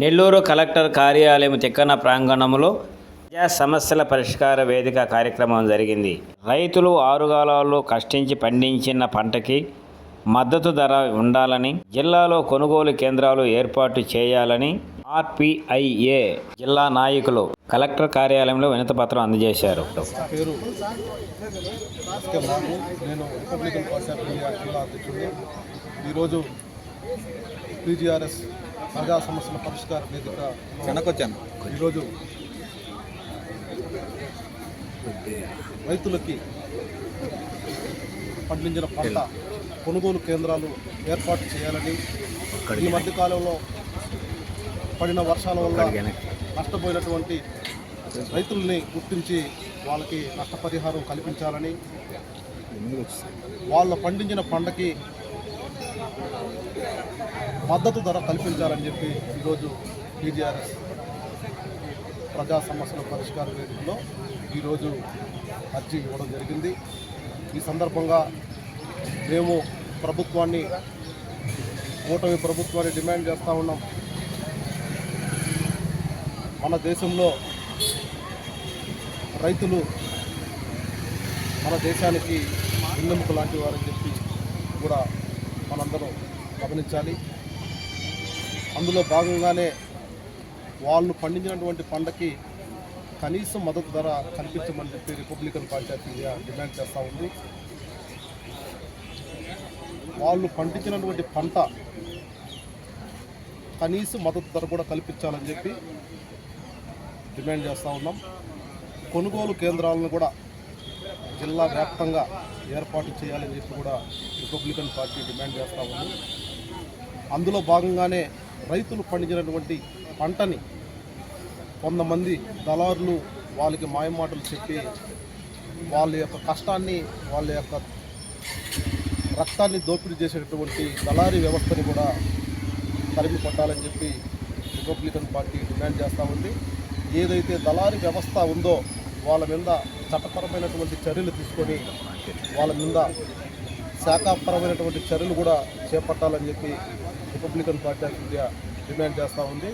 Nellore collector కార్యాలయం తిక్కన ప్రాంగణంలో ప్రజా సమస్యల పరిష్కార వేదిక కార్యక్రమం జరిగింది. రైతులు ఆరుగాలాల్లో కష్టించి పండించిన పంటకి మద్దతు ధర ఉండాలని జిల్లాలో కొనుగోలు కేంద్రాలు ఏర్పాటు చేయాలని ఆర్పిఐఏ జిల్లా నాయకులు కలెక్టర్ కార్యాలయంలో వినతిపత్రం అందజేశారు. ఈరోజు పీజీఆర్ఎస్ ప్రజా సమస్యల పరిష్కార వేదిక వెనకొచ్చాను. ఈరోజు రైతులకి పండించిన పంట కొనుగోలు కేంద్రాలు ఏర్పాటు చేయాలని ఈ మధ్య కాలంలో పడిన వర్షాల వల్ల నష్టపోయినటువంటి రైతుల్ని గుర్తించి వాళ్ళకి నష్టపరిహారం కల్పించాలని వాళ్ళు పండించిన పంటకి మద్దతు ధర కల్పించాలని చెప్పి ఈరోజు టీజీఆర్ఎస్ ప్రజా సమస్యల పరిష్కార వేదికలో ఈరోజు అర్జీ ఇవ్వడం జరిగింది. ఈ సందర్భంగా మేము ప్రభుత్వాన్ని కూటమి ప్రభుత్వాన్ని డిమాండ్ చేస్తూ ఉన్నాం. మన దేశంలో రైతులు మన దేశానికి వెన్నెముక లాంటి వారని చెప్పి కూడా అందరూ గమనించాలి. అందులో భాగంగానే వాళ్ళు పండించినటువంటి పంటకి కనీసం మద్దతు ధర కల్పించమని చెప్పి రిపబ్లికన్ పంచాయతీ ఇండియా డిమాండ్ చేస్తూ ఉంది. వాళ్ళు పండించినటువంటి పంట కనీసం మద్దతు ధర కూడా కల్పించాలని చెప్పి డిమాండ్ చేస్తూ ఉన్నాం. కొనుగోలు కేంద్రాలను కూడా జిల్లా వ్యాప్తంగా ఏర్పాటు చేయాలని చెప్పి కూడా రిపబ్లికన్ పార్టీ డిమాండ్ చేస్తూ ఉంది. అందులో భాగంగానే రైతులు పండించినటువంటి పంటని కొంతమంది దళారులు వాళ్ళకి మాయమాటలు చెప్పి వాళ్ళ యొక్క కష్టాన్ని వాళ్ళ యొక్క రక్తాన్ని దోపిడీ చేసేటటువంటి దళారీ వ్యవస్థని కూడా తరిమి కొట్టాలని చెప్పి రిపబ్లికన్ పార్టీ డిమాండ్ చేస్తూ ఉంది. ఏదైతే దళారీ వ్యవస్థ ఉందో వాళ్ళ మీద చట్టపరమైనటువంటి చర్యలు తీసుకొని వాళ్ళ మీద శాఖాపరమైనటువంటి చర్యలు కూడా చేపట్టాలని చెప్పి Republican party of India demand చేస్తూ ఉంది.